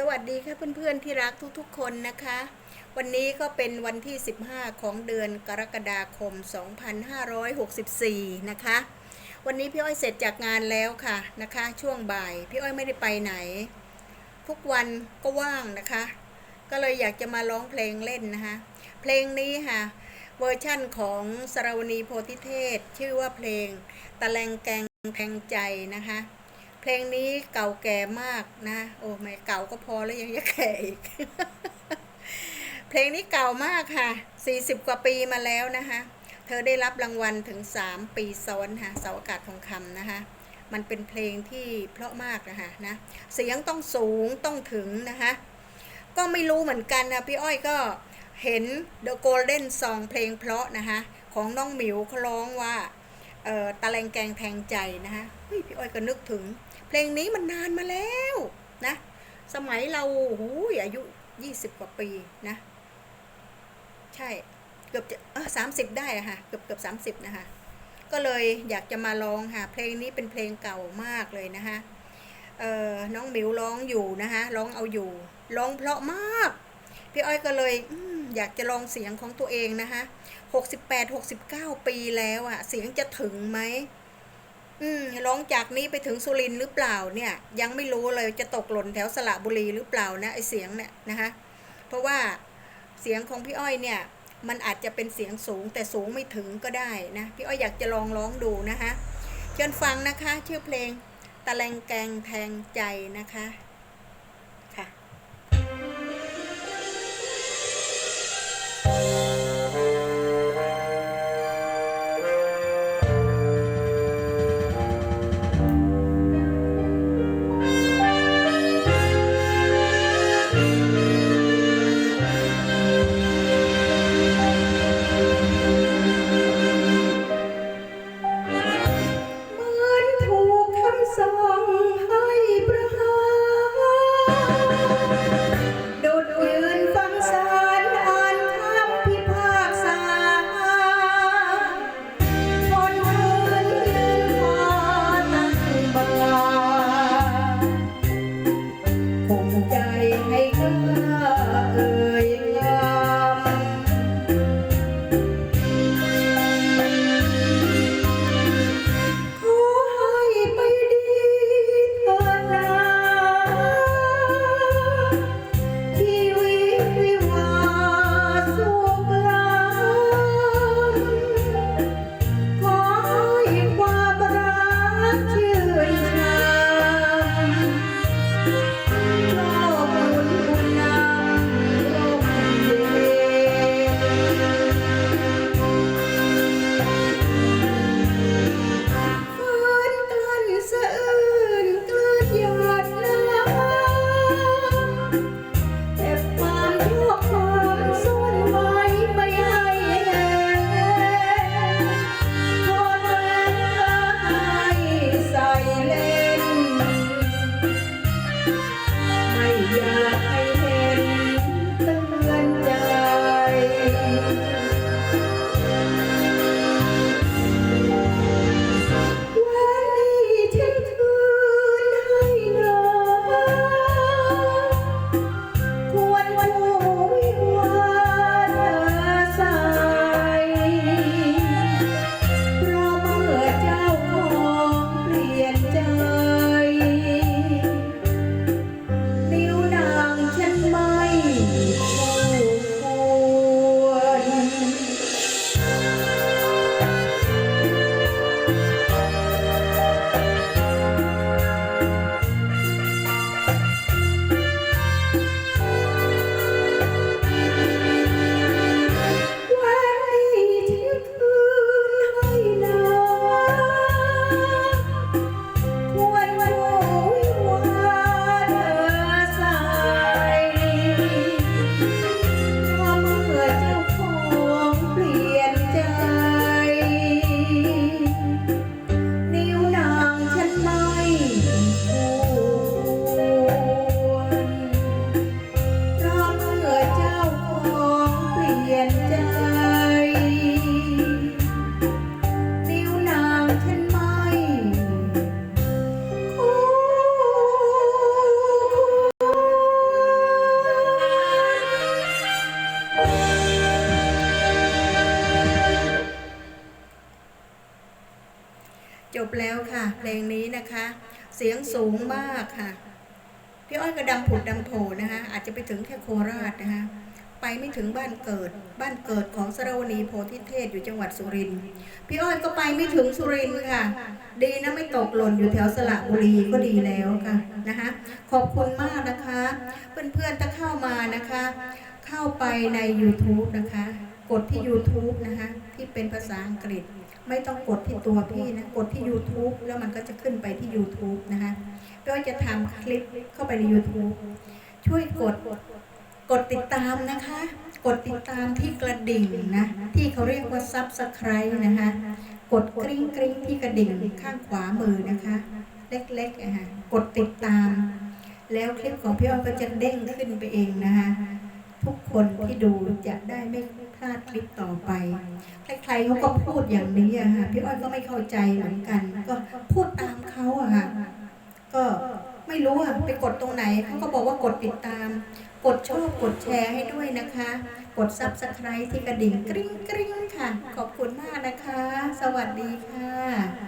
สวัสดีค่ะเพื่อนๆที่รักทุกๆ คนนะคะ วันนี้ก็เป็นวันที่ 15 ของเดือนกรกฎาคม 2564 นะคะ วันนี้พี่อ้อยเสร็จจากงานแล้วค่ะนะคะ ช่วงบ่ายพี่อ้อยไม่ได้ไปไหน ทุกวันก็ว่างนะคะ ก็เลยอยากจะมาร้องเพลงเล่นนะคะ เพลงนี้ค่ะ เวอร์ชั่นของสรวณีโพธิเทศ ชื่อว่าเพลงตะแลงแกงแทงใจนะคะ เพลงนี้เก่าแก่มากนะ โอ้ไม่เก่าก็พอแล้วยังจะแก่อีก เพลงนี้เก่ามากค่ะ 40 กว่าปีมาแล้วนะคะ เธอได้รับรางวัลถึง 3 ปีซ้อนค่ะเสาอากาศทองคำนะคะมันเป็นเพลงที่เพราะมากนะคะนะ เสียงต้องสูงต้องถึงนะคะ ก็ไม่รู้เหมือนกันนะพี่อ้อยก็เห็น The Golden Song เพลงเพราะนะคะ ของน้องหมิวเขาร้องว่าเอ่อตะแลงแกงแทงใจนะคะเฮ้ยพี่อ้อยก็นึกถึง เพลงนี้มันนานมาแล้วนะ สมัยเราหูยอายุ20กว่าปีนะ ใช่เกือบจะสามสิบได้อะค่ะเกือบเกือบสามสิบนะคะก็เลยอยากจะมาร้องค่ะ เพลงนี้เป็นเพลงเก่ามากเลยนะคะเอ่อน้องหมิวร้องอยู่นะคะร้องเอาอยู่ร้องเพราะมาก พี่อ้อยก็เลยออยากจะลองเสียงของตัวเองนะคะหกสิบแปดหกสิบเก้าปีแล้วอะเสียงจะถึงไหม อืมร้องจากนี้ไปถึงสุรินทร์หรือเปล่าเนี่ย ยังไม่รู้เลยจะตกหล่นแถวสระบุรีหรือเปล่านะไอเสียงเนี่ยนะคะเพราะว่าเสียงของพี่อ้อยเนี่ย มันอาจจะเป็นเสียงสูงแต่สูงไม่ถึงก็ได้นะพี่อ้อยอยากจะลองร้องดูนะคะเชิญฟังนะคะ ชื่อเพลงตะแลงแกงแทงใจนะคะ แล้วค่ะเสียงสูงมากค่ะ พี่อ้อยก็ดำผุดดำโผนะคะ อาจจะไปถึงแค่โคราชนะคะ ไปไม่ถึงบ้านเกิด บ้านเกิดของสรวณีโพธิเทศอยู่จังหวัดสุรินทร์พี่อ้อยก็ไปไม่ถึงสุรินทร์ค่ะ ดีนะไม่ตกหล่นอยู่แถวสระบุรีก็ดีแล้วค่ะนะคะ ขอบคุณมากนะคะ เพื่อนๆถ้าเข้ามานะคะ เข้าไปใน YouTube นะคะ กดที่ YouTube นะคะที่เป็นภาษาอังกฤษ ไม่ต้องกดที่ตัวพี่นะกดที่ YouTube แล้วมันก็จะขึ้นไปที่ YouTube นะคะพี่อ้อยจะทำคลิปเข้าไปใน YouTube ช่วยกดกดติดตามนะคะ กดติดตามที่กระดิ่งนะ ที่เขาเรียกว่า Subscribe นะคะ กดกริ๊งกริ๊งที่กระดิ่งข้างขวามือนะคะ เล็กๆอะฮะกดติดตาม แล้วคลิปของพี่อ้อยก็จะเด้งขึ้นไปเองนะคะ ทุกคนที่ดูจะได้ไม่พลาดคลิปต่อไป ใครๆเขาก็พูดอย่างนี้อะค่ะพี่อ้อยก็ไม่เข้าใจเหมือนกัน ก็พูดตามเขาอะค่ะก็ไม่รู้อะไปกดตรงไหนเขาก็บอกว่ากดติดตาม กดชอบกดแชร์ให้ด้วยนะคะ กด subscribe ที่กระดิ่งกริ๊งกริ๊งค่ะ ขอบคุณมากนะคะ สวัสดีค่ะ